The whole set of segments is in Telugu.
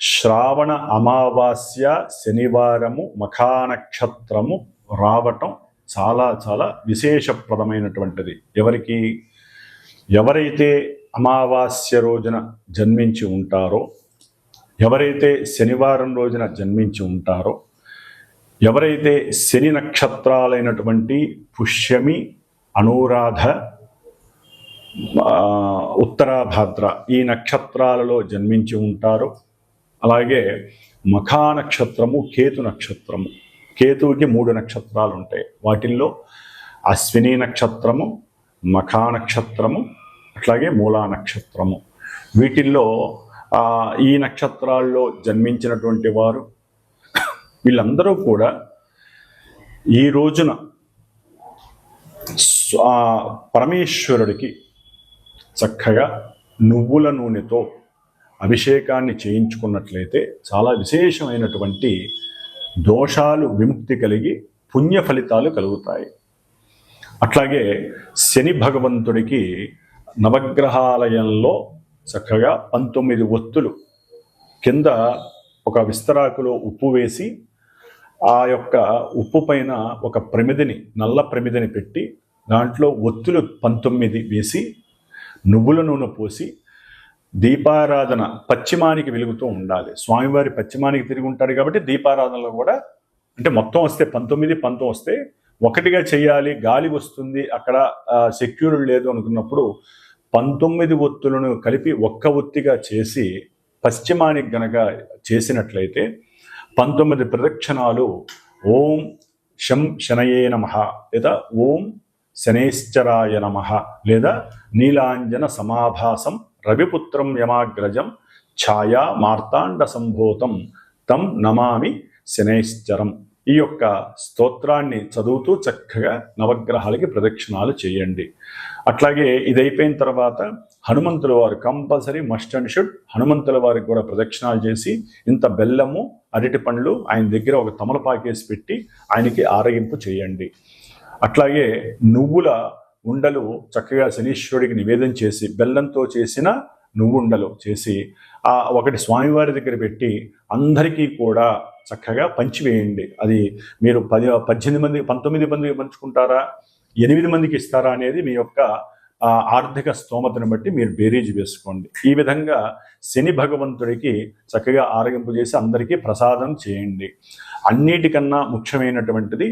శ్రావణ అమావాస్య శనివారము మఖానక్షత్రము రావటం చాలా చాలా విశేషప్రదమైనటువంటిది. ఎవరికి ఎవరైతే అమావాస్య రోజున జన్మించి ఉంటారో ఎవరైతే శనివారం రోజున జన్మించి ఉంటారో ఎవరైతే శని నక్షత్రాలైనటువంటి పుష్యమి అనురాధ ఉత్తరాభద్ర ఉత్తరాభాద్ర ఈ నక్షత్రాలలో జన్మించి ఉంటారో అలాగే మఖా నక్షత్రము కేతు నక్షత్రము. కేతువుకి మూడు నక్షత్రాలు ఉంటాయి వాటిల్లో అశ్విని నక్షత్రము మఖా నక్షత్రము అట్లాగే మూలా నక్షత్రము. వీటిల్లో ఈ నక్షత్రాల్లో జన్మించినటువంటి వారు వీళ్ళందరూ కూడా ఈ రోజున పరమేశ్వరుడికి చక్కగా నువ్వుల నూనెతో అభిషేకాన్ని చేయించుకున్నట్లయితే చాలా విశేషమైనటువంటి దోషాలు విముక్తి కలిగి పుణ్య ఫలితాలు కలుగుతాయి. అట్లాగే శని భగవంతుడికి నవగ్రహాలయంలో చక్కగా పంతొమ్మిది ఒత్తులు కింద ఒక విస్తరాకులో ఉప్పు వేసి ఆ యొక్క ఉప్పు పైన ఒక ప్రమిదిని నల్ల ప్రమిదిని పెట్టి దాంట్లో ఒత్తులు పంతొమ్మిది వేసి నువ్వుల నూనె పోసి దీపారాధన పశ్చిమానికి వెలుగుతూ ఉండాలి. స్వామివారి పశ్చిమానికి తిరిగి ఉంటాడు కాబట్టి దీపారాధనలో కూడా అంటే మొత్తం వస్తే పంతొమ్మిది పంతం వస్తే ఒకటిగా చేయాలి గాలి వస్తుంది అక్కడ సెక్యూర్డ్ లేదు అనుకున్నప్పుడు పంతొమ్మిది ఒత్తులను కలిపి ఒక్క ఒత్తిగా చేసి పశ్చిమానికి గనక చేసినట్లయితే పంతొమ్మిది ప్రదక్షిణాలు ఓం శం శనయే నమ లేదా ఓం శనేశ్చరాయ నమ లేదా నీలాంజన సమాభాసం రవిపుత్రం యమాగ్రజం ఛాయా మార్తాండ సంభూతం తం నమామి శనేశ్చరం. ఈ యొక్క స్తోత్రాన్ని చదువుతూ చక్కగా నవగ్రహాలకి ప్రదక్షిణాలు చేయండి. అట్లాగే ఇది అయిపోయిన తర్వాత హనుమంతుల వారు కంపల్సరీ మస్ట్ అండ్ షుడ్ హనుమంతుల వారికి కూడా ప్రదక్షిణాలు చేసి ఇంత బెల్లము అరటి పండ్లు ఆయన దగ్గర ఒక తమలపాకేసి పెట్టి ఆయనకి ఆరగింపు చేయండి. అట్లాగే నువ్వుల ఉండలు చక్కగా శనీశ్వరుడికి నివేదన చేసి బెల్లంతో చేసిన నువ్వుండలు చేసి ఆ ఒకటి స్వామివారి దగ్గర పెట్టి అందరికీ కూడా చక్కగా పంచివేయండి. అది మీరు పది పద్దెనిమిది మంది పంతొమ్మిది మందికి పంచుకుంటారా? ఎనిమిది మందికి ఇస్తారా అనేది మీ యొక్క ఆర్థిక స్తోమతను బట్టి మీరు బేరీజ్ వేసుకోండి. ఈ విధంగా శని భగవంతుడికి చక్కగా ఆరగింపు చేసి అందరికీ ప్రసాదం చేయండి. అన్నిటికన్నా ముఖ్యమైనటువంటిది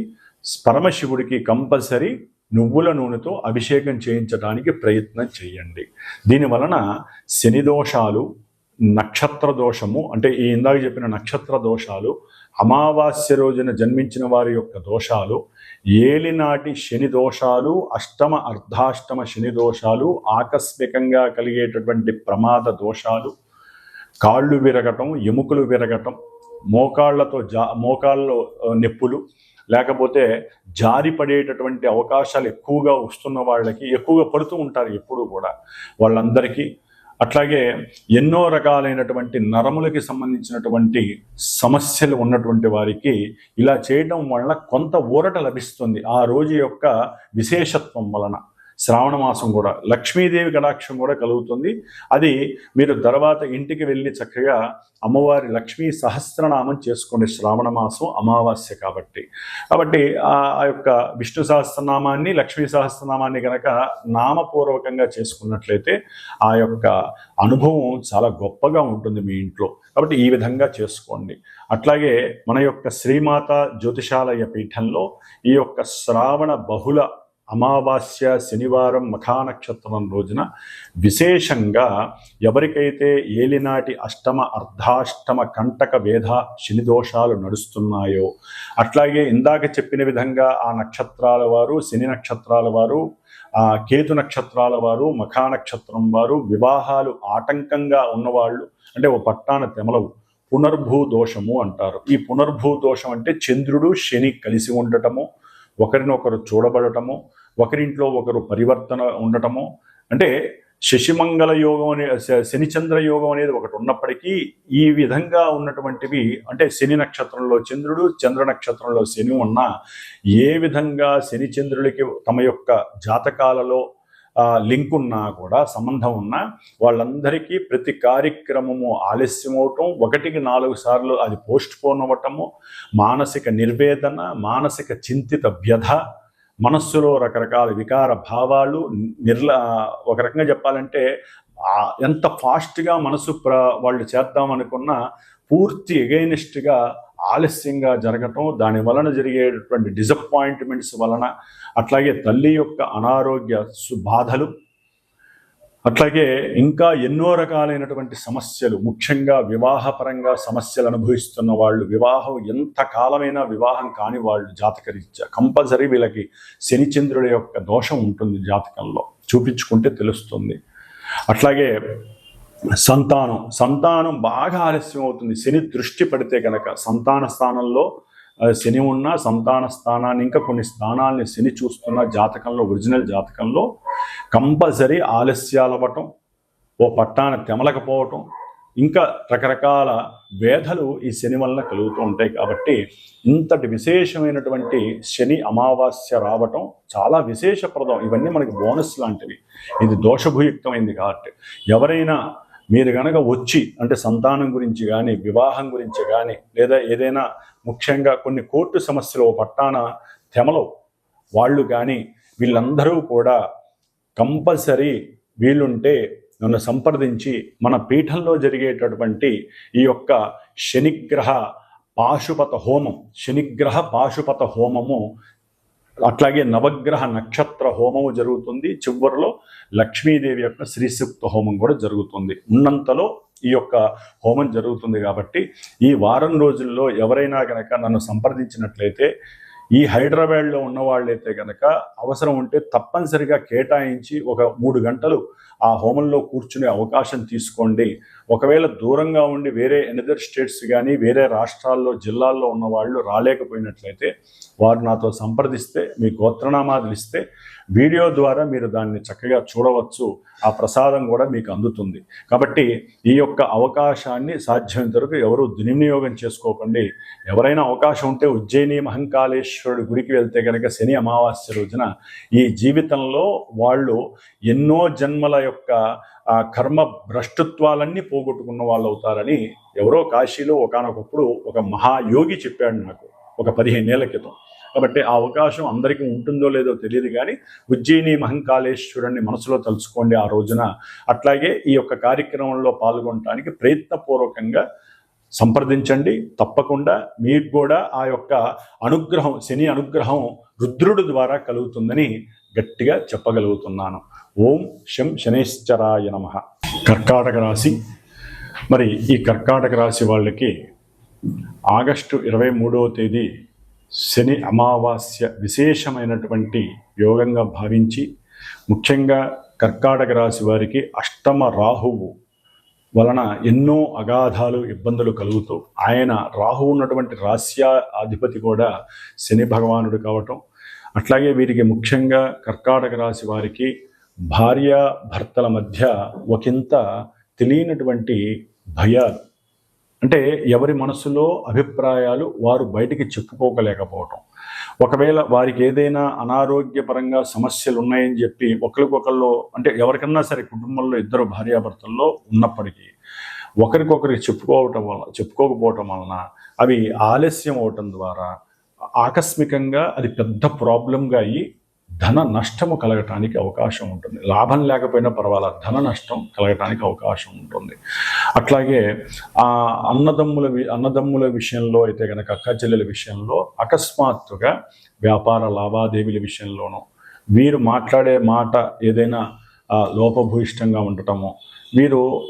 పరమశివుడికి కంపల్సరీ నువ్వుల నూనెతో అభిషేకం చేయించడానికి ప్రయత్నం చేయండి. దీని వలన శని దోషాలు నక్షత్ర దోషము అంటే ఈ ఇందాక చెప్పిన నక్షత్ర దోషాలు అమావాస్య రోజున జన్మించిన వారి యొక్క దోషాలు ఏలినాటి శని దోషాలు అష్టమ అర్ధాష్టమ శని దోషాలు ఆకస్మికంగా కలిగేటటువంటి ప్రమాద దోషాలు కాళ్ళు విరగటం ఎముకలు విరగటం మోకాళ్ళతో జా మోకాళ్ళలో నొప్పులు లేకపోతే జారి పడేటటువంటి అవకాశాలు ఎక్కువగా వస్తున్న వాళ్ళకి ఎక్కువగా పడుతూ ఉంటారు ఎప్పుడూ కూడా. వాళ్ళందరికీ అట్లాగే ఎన్నో రకాలైనటువంటి నరములకి సంబంధించినటువంటి సమస్యలు ఉన్నటువంటి వారికి ఇలా చేయడం వలన కొంత ఊరట లభిస్తుంది. ఆ రోజు యొక్క విశేషత్వం వలన. శ్రావణ మాసం కూడా లక్ష్మీదేవి కటాక్షం కూడా కలుగుతుంది. అది మీరు తర్వాత ఇంటికి వెళ్ళి చక్కగా అమ్మవారి లక్ష్మీ సహస్రనామం చేసుకోండి శ్రావణ మాసం అమావాస్య కాబట్టి. కాబట్టి ఆ యొక్క విష్ణు సహస్రనామాన్ని లక్ష్మీ సహస్రనామాన్ని కనుక నామపూర్వకంగా చేసుకున్నట్లయితే ఆ యొక్క అనుభవం చాలా గొప్పగా ఉంటుంది మీ ఇంట్లో. కాబట్టి ఈ విధంగా చేసుకోండి. అట్లాగే మన యొక్క శ్రీమాత జ్యోతిషాలయ పీఠంలో ఈ యొక్క శ్రావణ బహుళ అమావాస్య శనివారం మఖా నక్షత్రం రోజున విశేషంగా ఎవరికైతే ఏలినాటి అష్టమ అర్ధాష్టమ కంటక వేధ శని దోషాలు నడుస్తున్నాయో అట్లాగే ఇందాక చెప్పిన విధంగా ఆ నక్షత్రాల వారు శని నక్షత్రాల వారు ఆ కేతు నక్షత్రాల వారు మఖా నక్షత్రం వారు వివాహాలు ఆటంకంగా ఉన్నవాళ్ళు అంటే ఓ పట్టాన తెమలవు పునర్భూ దోషము అంటారు. ఈ పునర్భూ దోషం అంటే చంద్రుడు శని కలిసి ఉండటము ఒకరినొకరు చూడబడటము ఒకరింట్లో ఒకరు పరివర్తన ఉండటము. అంటే శశిమంగళ యోగం అనే శ- శనిచంద్ర యోగం అనేది ఒకటి ఉన్నప్పటికీ ఈ విధంగా ఉన్నటువంటివి అంటే శని నక్షత్రంలో చంద్రుడు చంద్ర నక్షత్రంలో శని ఉన్న ఏ విధంగా శని చంద్రులకి తమ యొక్క జాతకాలలో లింక్ ఉన్నా కూడా సంబంధం ఉన్నా వాళ్ళందరికీ ప్రతి కార్యక్రమము ఆలస్యం అవటం ఒకటికి నాలుగు సార్లు అది పోస్ట్ పోన్ అవ్వటము మానసిక నిర్వేదన మానసిక చింతిత వ్యధ మనస్సులో రకరకాల వికార భావాలు నిర్ల ఒక రకంగా చెప్పాలంటే ఎంత ఫాస్ట్గా మనసు ప్ర వాళ్ళు చేద్దామనుకున్న పూర్తి ఎగైనిస్ట్గా ఆలస్యంగా జరగటం దాని వలన జరిగేటటువంటి డిసప్పాయింట్మెంట్స్ వలన అట్లాగే తల్లి యొక్క అనారోగ్య సు- బాధలు అట్లాగే ఇంకా ఎన్నో రకాలైనటువంటి సమస్యలు ముఖ్యంగా వివాహపరంగా సమస్యలు అనుభవిస్తున్న వాళ్ళు వివాహం ఎంత కాలమైనా వివాహం కాని వాళ్ళు జాతకరీత్యా కంపల్సరీ వీళ్ళకి శనిచంద్రుడి యొక్క దోషం ఉంటుంది జాతకంలో. చూపించుకుంటే తెలుస్తుంది. అట్లాగే సంతానం. సంతానం బాగా ఆలస్యం అవుతుంది. శని దృష్టి పడితే కనుక సంతాన స్థానంలో శని ఉన్న సంతాన స్థానాన్ని ఇంకా కొన్ని స్థానాల్ని శని చూస్తున్న జాతకంలో ఒరిజినల్ జాతకంలో కంపల్సరీ ఆలస్యాలు అవ్వటం ఓ పట్టాన తెమలకపోవటం ఇంకా రకరకాల వేధలు ఈ శని వలన కలుగుతూ ఉంటాయి కాబట్టి ఇంతటి విశేషమైనటువంటి శని అమావాస్య రావటం చాలా విశేషప్రదం. ఇవన్నీ మనకి బోనస్ లాంటివి. ఇది దోషభుయుక్తమైంది కాబట్టి ఎవరైనా మీరు గనక వచ్చి అంటే సంతానం గురించి కానీ వివాహం గురించి కానీ లేదా ఏదైనా ముఖ్యంగా కొన్ని కోర్టు సమస్యలు పట్టాన తెమలో వాళ్ళు కానీ వీళ్ళందరూ కూడా కంపల్సరీ వీలుంటే నన్ను సంప్రదించి మన పీఠంలో జరిగేటటువంటి ఈ యొక్క శనిగ్రహ పాశుపత హోమం శనిగ్రహ పాశుపత హోమము అట్లాగే నవగ్రహ నక్షత్ర హోమము జరుగుతుంది. చివరిలో లక్ష్మీదేవి యొక్క శ్రీసూక్త హోమం కూడా జరుగుతుంది. ఉన్నంతలో ఈ యొక్క హోమం జరుగుతుంది కాబట్టి ఈ వారం రోజుల్లో ఎవరైనా కనుక నన్ను సంప్రదించినట్లయితే ఈ హైదరాబాద్లో ఉన్న వాళ్ళైతే కనుక అవసరం ఉంటే తప్పనిసరిగా కేటాయించి ఒక మూడు గంటలు ఆ హోమంలో కూర్చునే అవకాశం తీసుకోండి. ఒకవేళ దూరంగా ఉండి వేరే ఎనదర్ స్టేట్స్ కానీ వేరే రాష్ట్రాల్లో జిల్లాల్లో ఉన్న వాళ్ళు రాలేకపోయినట్లయితే వారు నాతో సంప్రదిస్తే మీ గోత్రనామాదులు ఇస్తే వీడియో ద్వారా మీరు దాన్ని చక్కగా చూడవచ్చు. ఆ ప్రసాదం కూడా మీకు అందుతుంది. కాబట్టి ఈ యొక్క అవకాశాన్ని సాధ్యమైనంత వరకు ఎవరు దుర్వినియోగం చేసుకోకండి. ఎవరైనా అవకాశం ఉంటే ఉజ్జయిని మహంకాళేశ్వరుడు గుడికి వెళ్తే కనుక శని అమావాస్య రోజున ఈ జీవితంలో వాళ్ళు ఎన్నో జన్మల యొక్క ఆ కర్మ భ్రష్టత్వాలన్నీ పోగొట్టుకున్న వాళ్ళు అవుతారని ఎవరో కాశీలో ఒకానొకప్పుడు ఒక మహాయోగి చెప్పాడు నాకు ఒక పదిహేను ఏళ్ళ క్రితం. కాబట్టి ఆ అవకాశం అందరికీ ఉంటుందో లేదో తెలియదు కానీ ఉజ్జయిని మహంకాళేశ్వరుని మనసులో తలుచుకోండి ఆ రోజున. అట్లాగే ఈ యొక్క కార్యక్రమంలో పాల్గొనడానికి ప్రయత్నపూర్వకంగా సంప్రదించండి. తప్పకుండా మీకు కూడా ఆ యొక్క అనుగ్రహం శని అనుగ్రహం రుద్రుడు ద్వారా కలుగుతుందని గట్టిగా చెప్పగలుగుతున్నాను. ఓం శం శనేశ్వరాయ నమ. కర్కాటక రాశి. మరి ఈ కర్కాటక రాశి వాళ్ళకి ఆగస్టు ఇరవై మూడవ తేదీ శని అమావాస్య విశేషమైనటువంటి యోగంగా భావించి ముఖ్యంగా కర్కాటక రాశి వారికి అష్టమ రాహువు వలన ఎన్నో అగాధాలు ఇబ్బందులు కలుగుతూ ఆయన రాహు ఉన్నటువంటి రాస్య అధిపతి కూడా శని భగవానుడు కావటం. అట్లాగే వీరికి ముఖ్యంగా కర్కాటక రాశి వారికి భార్య భర్తల మధ్య ఒకంత తెలియనటువంటి భయాలు. అంటే ఎవరి మనసులో అభిప్రాయాలు వారు బయటికి చెప్పుకోకలేకపోవటం. ఒకవేళ వారికి ఏదైనా అనారోగ్యపరంగా సమస్యలు ఉన్నాయని చెప్పి ఒకరికొకళ్ళు అంటే ఎవరికన్నా సరే కుటుంబంలో ఇద్దరు భార్యాభర్తల్లో ఉన్నప్పటికీ ఒకరికొకరికి చెప్పుకోవటం వల్ల చెప్పుకోకపోవటం వలన అవి ఆలస్యం అవటం ద్వారా ఆకస్మికంగా అది పెద్ద ప్రాబ్లంగా అయ్యి ధన నష్టము కలగటానికి అవకాశం ఉంటుంది. లాభం లేకపోయినా పర్వాలేదు ధన నష్టం కలగటానికి అవకాశం ఉంటుంది. అట్లాగే ఆ అన్నదమ్ముల వి- అన్నదమ్ముల విషయంలో అయితే కనుక అక్క చెల్లెల విషయంలో అకస్మాత్తుగా వ్యాపార లావాదేవీల విషయంలోనూ వీరు మాట్లాడే మాట ఏదైనా లోపభూయిష్టంగా ఉండటము వీరు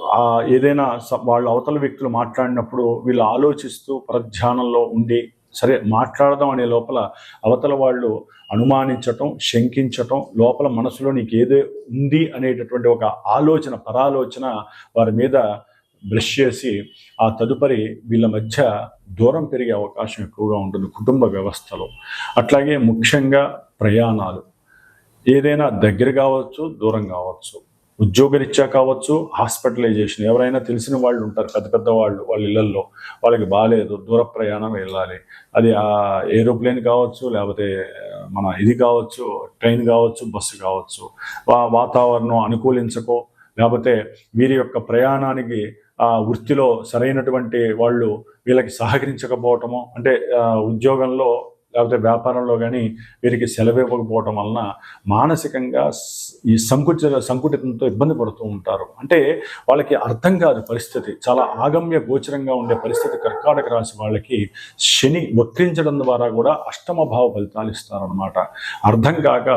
ఏదైనా వాళ్ళు వాళ్ళ అవతల వ్యక్తులు మాట్లాడినప్పుడు వీళ్ళు ఆలోచిస్తూ పరధ్యానంలో ఉండి సరే మాట్లాడదాం అనే లోపల అవతల వాళ్ళు అనుమానించటం శంకించటం లోపల మనసులో నీకు ఏదో ఉంది అనేటటువంటి ఒక ఆలోచన పరాలోచన వారి మీద బ్రష్ చేసి ఆ తదుపరి వీళ్ళ మధ్య దూరం పెరిగే అవకాశం ఎక్కువగా ఉంటుంది కుటుంబ వ్యవస్థలో. అట్లాగే ముఖ్యంగా ప్రయాణాలు. ఏదైనా దగ్గర కావచ్చు దూరం కావచ్చు. ఉద్యోగరీత్యా కావచ్చు హాస్పిటలైజేషన్ ఎవరైనా తెలిసిన వాళ్ళు ఉంటారు పెద్ద పెద్ద వాళ్ళు వాళ్ళ ఇళ్ళల్లో వాళ్ళకి బాగాలేదు దూర ప్రయాణం వెళ్ళాలి. అది ఆ ఏరోప్లేన్ కావచ్చు లేకపోతే మన ఇది కావచ్చు ట్రైన్ కావచ్చు బస్సు కావచ్చు వాతావరణం అనుకూలించకో లేకపోతే వీరి యొక్క ప్రయాణానికి ఆ వృత్తిలో సరైనటువంటి వాళ్ళు వీళ్ళకి సహకరించకపోవటము అంటే ఉద్యోగంలో లేకపోతే వ్యాపారంలో కానీ వీరికి సెలవు ఇవ్వకపోవటం వలన మానసికంగా ఈ సంకుచ సంకుటితంతో ఇబ్బంది పడుతూ ఉంటారు. అంటే వాళ్ళకి అర్థం కాదు పరిస్థితి. చాలా ఆగమ్య గోచరంగా ఉండే పరిస్థితి కర్కాటక రాశి వాళ్ళకి శని వక్రించడం ద్వారా కూడా అష్టమ భావ ఫలితాలు ఇస్తారనమాట అర్థం కాక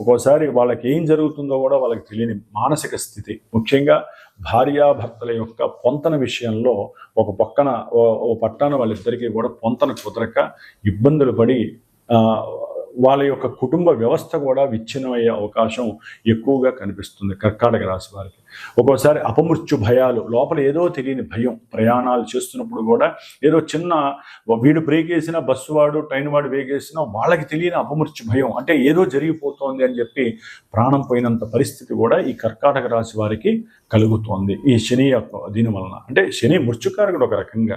ఒక్కోసారి వాళ్ళకి ఏం జరుగుతుందో కూడా వాళ్ళకి తెలియని మానసిక స్థితి. ముఖ్యంగా భార్యాభర్తల యొక్క పొంతన విషయంలో ఒక పక్కన ఓ- పట్టాన వాళ్ళిద్దరికీ కూడా పొంతన కుదరక ఇబ్బందులు పడి వాళ్ళ యొక్క కుటుంబ వ్యవస్థ కూడా విచ్ఛిన్నమయ్యే అవకాశం ఎక్కువగా కనిపిస్తుంది కర్కాటక రాశి వారికి. ఒక్కోసారి అపమృత్యు భయాలు లోపల ఏదో తెలియని భయం ప్రయాణాలు చేస్తున్నప్పుడు కూడా ఏదో చిన్న వీడు బ్రేక్ బస్సు వాడు ట్రైన్ వాడు వేగేసిన వాళ్ళకి తెలియని అపమృత్యు భయం అంటే ఏదో జరిగిపోతోంది అని చెప్పి ప్రాణం పోయినంత పరిస్థితి కూడా ఈ కర్కాటక రాశి వారికి కలుగుతోంది ఈ శని యొక్క దీని వలన. అంటే శని మృత్యుకారకుడు ఒక రకంగా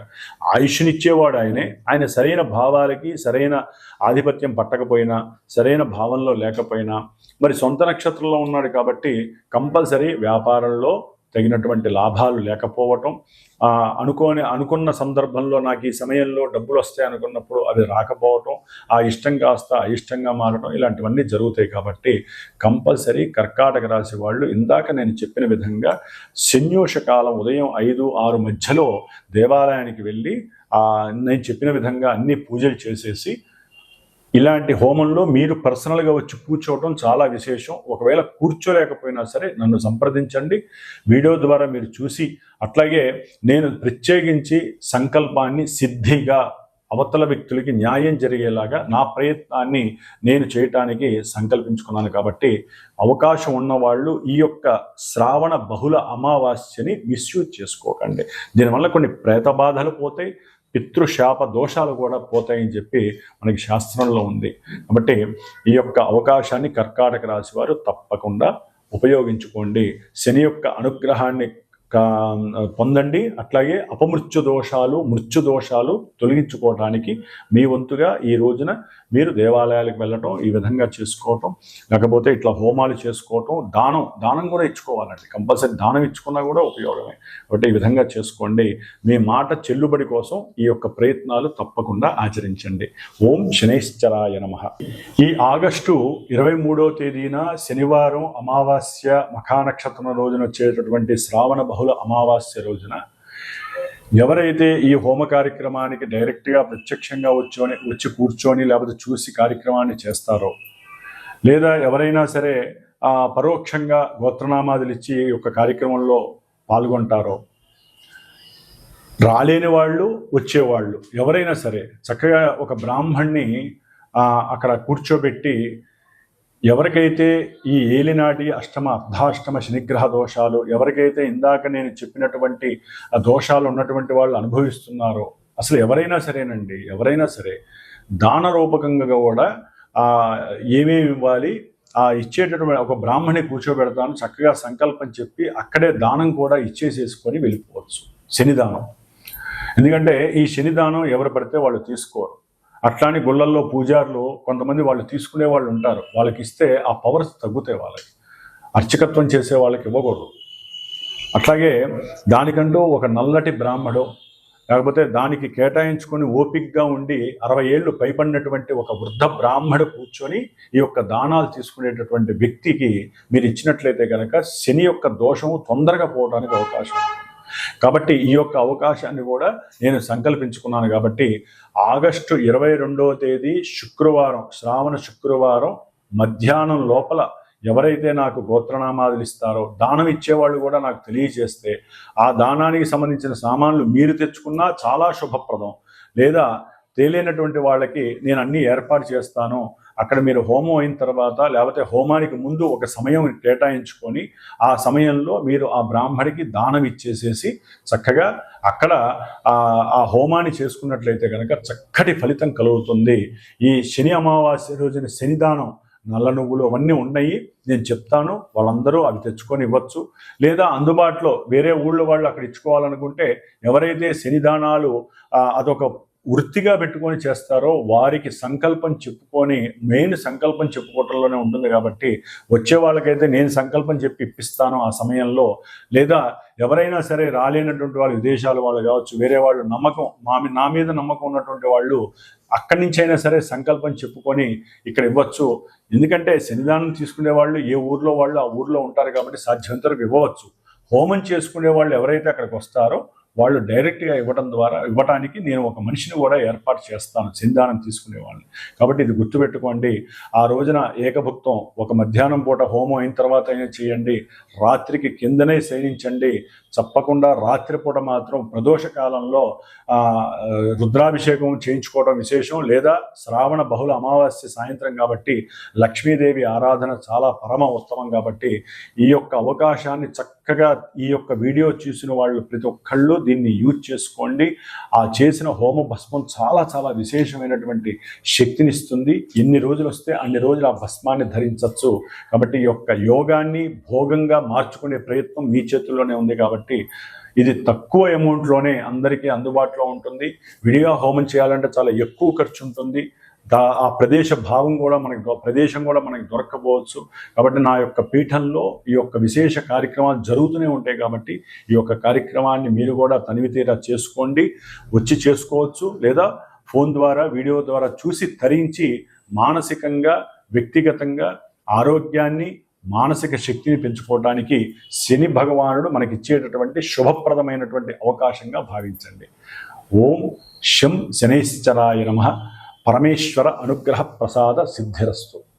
ఆయుష్నిచ్చేవాడు ఆయనే. ఆయన సరైన భావాలకి సరైన ఆధిపత్యం పట్టకపోయినా సరైన భావంలో లేకపోయినా మరి సొంత నక్షత్రంలో ఉన్నాడు కాబట్టి కంపల్సరీ వ్యాపారంలో తగినటువంటి లాభాలు లేకపోవటం అనుకోని అనుకున్న సందర్భంలో నాకు ఈ సమయంలో డబ్బులు వస్తాయి అనుకున్నప్పుడు అవి రాకపోవటం ఆ ఇష్టం కాస్త అయిష్టంగా మారటం ఇలాంటివన్నీ జరుగుతాయి కాబట్టి కంపల్సరీ కర్కాటక రాశి వాళ్ళు ఇందాక నేను చెప్పిన విధంగా శన్యోష కాలం ఉదయం ఐదు ఆరు మధ్యలో దేవాలయానికి వెళ్ళి నేను చెప్పిన విధంగా అన్ని పూజలు చేసేసి ఇలాంటి హోమంలో మీరు పర్సనల్గా వచ్చి కూర్చోవడం చాలా విశేషం. ఒకవేళ కూర్చోలేకపోయినా సరే నన్ను సంప్రదించండి. వీడియో ద్వారా మీరు చూసి అట్లాగే నేను ప్రత్యేకించి సంకల్పాన్ని సిద్ధిగా అవతల వ్యక్తులకి న్యాయం జరిగేలాగా నా ప్రయత్నాన్ని నేను చేయటానికి సంకల్పించుకున్నాను కాబట్టి అవకాశం ఉన్నవాళ్ళు ఈ యొక్క శ్రావణ బహుళ అమావాస్యని మిస్యూజ్ చేసుకోకండి. దీనివల్ల కొన్ని ప్రేత బాధలు పోతాయి పితృశాప దోషాలు కూడా పోతాయని చెప్పి మనకి శాస్త్రంలో ఉంది. కాబట్టి ఈ యొక్క అవకాశాన్ని కర్కాటక రాశి వారు తప్పకుండా ఉపయోగించుకోండి. శని యొక్క అనుగ్రహాన్ని కా- పొందండి. అట్లాగే అపమృత్యు దోషాలు మృత్యు దోషాలు తొలగించుకోవడానికి మీ వంతుగా ఈ రోజున మీరు దేవాలయాలకు వెళ్ళటం ఈ విధంగా చేసుకోవటం లేకపోతే ఇట్లా హోమాలు చేసుకోవటం దానం దానం కూడా ఇచ్చుకోవాలండి. కంపల్సరీ దానం ఇచ్చుకున్నా కూడా ఉపయోగమే. కాబట్టి ఈ విధంగా చేసుకోండి. మీ మాట చెల్లుబడి కోసం ఈ యొక్క ప్రయత్నాలు తప్పకుండా ఆచరించండి. ఓం శనైశ్చరాయ నమ. ఈ ఆగస్టు ఇరవై మూడో తేదీన శనివారం అమావాస్య మఖా నక్షత్రం రోజున వచ్చేటటువంటి శ్రావణ బహుళ అమావాస్య రోజున ఎవరైతే ఈ హోమ కార్యక్రమానికి డైరెక్ట్గా ప్రత్యక్షంగా వచ్చి వచ్చి కూర్చొని లేకపోతే చూసి కార్యక్రమాన్ని చేస్తారో లేదా ఎవరైనా సరే పరోక్షంగా గోత్రనామాదులు ఇచ్చి ఈ యొక్క కార్యక్రమంలో పాల్గొంటారో రాలేని వాళ్ళు వచ్చేవాళ్ళు. ఎవరైనా సరే చక్కగా ఒక బ్రాహ్మణ్ణి అక్కడ కూర్చోబెట్టి ఎవరికైతే ఈ ఏలినాటి అష్టమ అర్ధాష్టమ శనిగ్రహ దోషాలు ఎవరికైతే ఇందాక నేను చెప్పినటువంటి ఆ దోషాలు ఉన్నటువంటి వాళ్ళు అనుభవిస్తున్నారో అసలు ఎవరైనా సరేనండి ఎవరైనా సరే దాన రూపకంగా కూడా ఆ, ఏమేమి ఇవ్వాలి ఆ ఇచ్చేటటువంటి ఒక బ్రాహ్మణి కూర్చోబెడతాను చక్కగా సంకల్పం చెప్పి అక్కడే దానం కూడా ఇచ్చేసేసుకొని వెళ్ళిపోవచ్చు శనిదానం. ఎందుకంటే ఈ శనిదానం ఎవరు పడితే వాళ్ళు తీసుకోరు. అట్లాని గుళ్ళల్లో పూజారులు కొంతమంది వాళ్ళు తీసుకునే వాళ్ళు ఉంటారు. వాళ్ళకి ఇస్తే ఆ పవర్స్ తగ్గుతాయి వాళ్ళకి. అర్చకత్వం చేసే వాళ్ళకి ఇవ్వకూడదు. అట్లాగే దానికంటూ ఒక నల్లటి బ్రాహ్మడు లేకపోతే దానికి కేటాయించుకొని ఓపిక్గా ఉండి అరవై ఏళ్ళు పైబడినటువంటి ఒక వృద్ధ బ్రాహ్మడు కూర్చొని ఈ యొక్క దానాలు తీసుకునేటటువంటి వ్యక్తికి మీరు ఇచ్చినట్లయితే కనుక శని యొక్క దోషము తొందరగా పోవడానికి అవకాశం ఉంది. కాబట్టి ఈ యొక్క అవకాశాన్ని కూడా నేను సంకల్పించుకున్నాను కాబట్టి ఆగస్టు ఇరవై రెండవ తేదీ శుక్రవారం శ్రావణ శుక్రవారం మధ్యాహ్నం లోపల ఎవరైతే నాకు గోత్రనామాదులు ఇస్తారో దానం ఇచ్చేవాళ్ళు కూడా నాకు తెలియజేస్తే ఆ దానానికి సంబంధించిన సామాన్లు మీరు తెచ్చుకున్నా చాలా శుభప్రదం. లేదా తేలినటువంటి వాళ్ళకి నేను అన్నీ ఏర్పాటు చేస్తాను. అక్కడ మీరు హోమం అయిన తర్వాత లేకపోతే హోమానికి ముందు ఒక సమయం కేటాయించుకొని ఆ సమయంలో మీరు ఆ బ్రాహ్మడికి దానం ఇచ్చేసేసి చక్కగా అక్కడ ఆ హోమాన్ని చేసుకున్నట్లయితే కనుక చక్కటి ఫలితం కలుగుతుంది. ఈ శని అమావాస్య రోజున శనిదానం నల్ల నువ్వులు అవన్నీ ఉన్నాయి. నేను చెప్తాను వాళ్ళందరూ అవి తెచ్చుకొని ఇవ్వచ్చు. లేదా అందుబాటులో వేరే ఊళ్ళో వాళ్ళు అక్కడ ఇచ్చుకోవాలనుకుంటే ఎవరైతే శనిదానాలు అదొక వృత్తిగా పెట్టుకొని చేస్తారో వారికి సంకల్పం చెప్పుకొని మెయిన్ సంకల్పం చెప్పుకోవటంలోనే ఉంటుంది కాబట్టి వచ్చే వాళ్ళకైతే నేను సంకల్పం చెప్పి ఇప్పిస్తాను ఆ సమయంలో. లేదా ఎవరైనా సరే రాలేనటువంటి వాళ్ళు విదేశాల వాళ్ళు కావచ్చు వేరే వాళ్ళు నమ్మకం మా నా మీద నమ్మకం ఉన్నటువంటి వాళ్ళు అక్కడి నుంచి అయినా సరే సంకల్పం చెప్పుకొని ఇక్కడ ఇవ్వచ్చు. ఎందుకంటే శనిదానం తీసుకునే వాళ్ళు ఏ ఊర్లో వాళ్ళు ఆ ఊర్లో ఉంటారు కాబట్టి సాధ్యమంతరకు ఇవ్వవచ్చు. హోమం చేసుకునే వాళ్ళు ఎవరైతే అక్కడికి వస్తారో వాళ్ళు డైరెక్ట్గా ఇవ్వడం ద్వారా ఇవ్వడానికి నేను ఒక మనిషిని కూడా ఏర్పాటు చేస్తాను సింధానం తీసుకునేవాళ్ళని కాబట్టి ఇది గుర్తుపెట్టుకోండి. ఆ రోజున ఏకభుక్తం ఒక మధ్యాహ్నం పూట హోమం అయిన తర్వాత అయినా చేయండి. రాత్రికి కిందనే శయనించండి. తప్పకుండా రాత్రిపూట మాత్రం ప్రదోష కాలంలో రుద్రాభిషేకం చేయించుకోవడం విశేషం. లేదా శ్రావణ బహుళ అమావాస్య సాయంత్రం కాబట్టి లక్ష్మీదేవి ఆరాధన చాలా పరమ ఉత్తమం కాబట్టి ఈ యొక్క అవకాశాన్ని చక్కగా ఈ యొక్క వీడియో చూసిన వాళ్ళు ప్రతి ఒక్కళ్ళు దీన్ని యూజ్ చేసుకోండి. ఆ చేసిన హోమ భస్మం చాలా చాలా విశేషమైనటువంటి శక్తినిస్తుంది ఎన్ని రోజులు వస్తే అన్ని రోజులు ఆ భస్మాన్ని ధరించవచ్చు కాబట్టి ఈ యొక్క యోగాన్ని భోగంగా మార్చుకునే ప్రయత్నం మీ చేతుల్లోనే ఉంది కాబట్టి ఇది తక్కువ అమౌంట్లోనే అందరికీ అందుబాటులో ఉంటుంది. విడిగా హోమం చేయాలంటే చాలా ఎక్కువ ఖర్చు ఉంటుంది. దా ఆ ప్రదేశ భావం కూడా మనకి ప్రదేశం కూడా మనకి దొరకపోవచ్చు కాబట్టి నా యొక్క పీఠంలో ఈ యొక్క విశేష కార్యక్రమాలు జరుగుతూనే ఉంటాయి కాబట్టి ఈ యొక్క కార్యక్రమాన్ని మీరు కూడా తనివితీరా చేసుకోండి. వచ్చి చేసుకోవచ్చు లేదా ఫోన్ ద్వారా వీడియో ద్వారా చూసి తరించి మానసికంగా వ్యక్తిగతంగా ఆరోగ్యాన్ని మానసిక శక్తిని పెంచుకోవడానికి శని భగవానుడు మనకిచ్చేటటువంటి శుభప్రదమైనటువంటి అవకాశంగా భావించండి. ఓం శం శనేశ్చరాయ నమ. పరమేశ్వర అనుగ్రహ ప్రసాద సిద్ధిరస్తు.